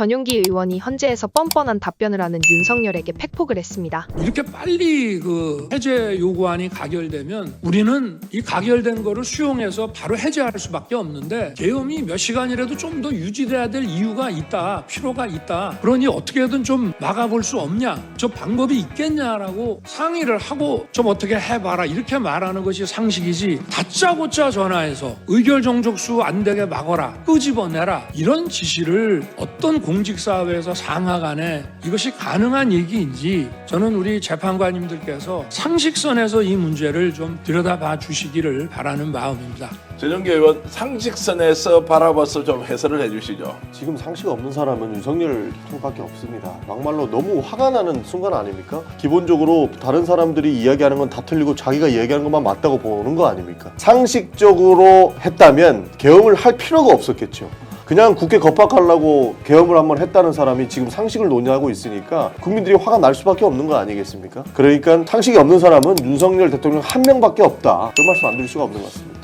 전용기 의원이 헌재에서 뻔뻔한 답변을 하는 윤석열에게 팩폭을 했습니다. 이렇게 빨리 그 해제 요구안이 가결되면 우리는 이 가결된 거를 수용해서 바로 해제할 수밖에 없는데 계엄이 몇 시간이라도 좀 더 유지돼야 될 이유가 있다 필요가 있다 그러니 어떻게든 좀 막아볼 수 없냐 저 방법이 있겠냐라고 상의를 하고 좀 어떻게 해봐라 이렇게 말하는 것이 상식이지 다짜고짜 전화해서 의결 정족수 안 되게 막어라 끄집어내라 이런 지시를 어떤 공직사회에서 상하 간에 이것이 가능한 얘기인지 저는 우리 재판관님들께서 상식선에서 이 문제를 좀 들여다봐 주시기를 바라는 마음입니다. 전용기 의원 상식선에서 바라봐서 좀 해설을 해주시죠. 지금 상식 없는 사람은 윤석열 대통령밖에 없습니다. 막말로 너무 화가 나는 순간 아닙니까? 기본적으로 다른 사람들이 이야기하는 건 다 틀리고 자기가 이야기하는 것만 맞다고 보는 거 아닙니까? 상식적으로 했다면 계엄을 할 필요가 없었겠죠. 그냥 국회 겁박하려고 계엄을 한번 했다는 사람이 지금 상식을 논의하고 있으니까 국민들이 화가 날 수밖에 없는 거 아니겠습니까? 그러니까 상식이 없는 사람은 윤석열 대통령 한 명밖에 없다. 그 말씀 안 드릴 수가 없는 것 같습니다.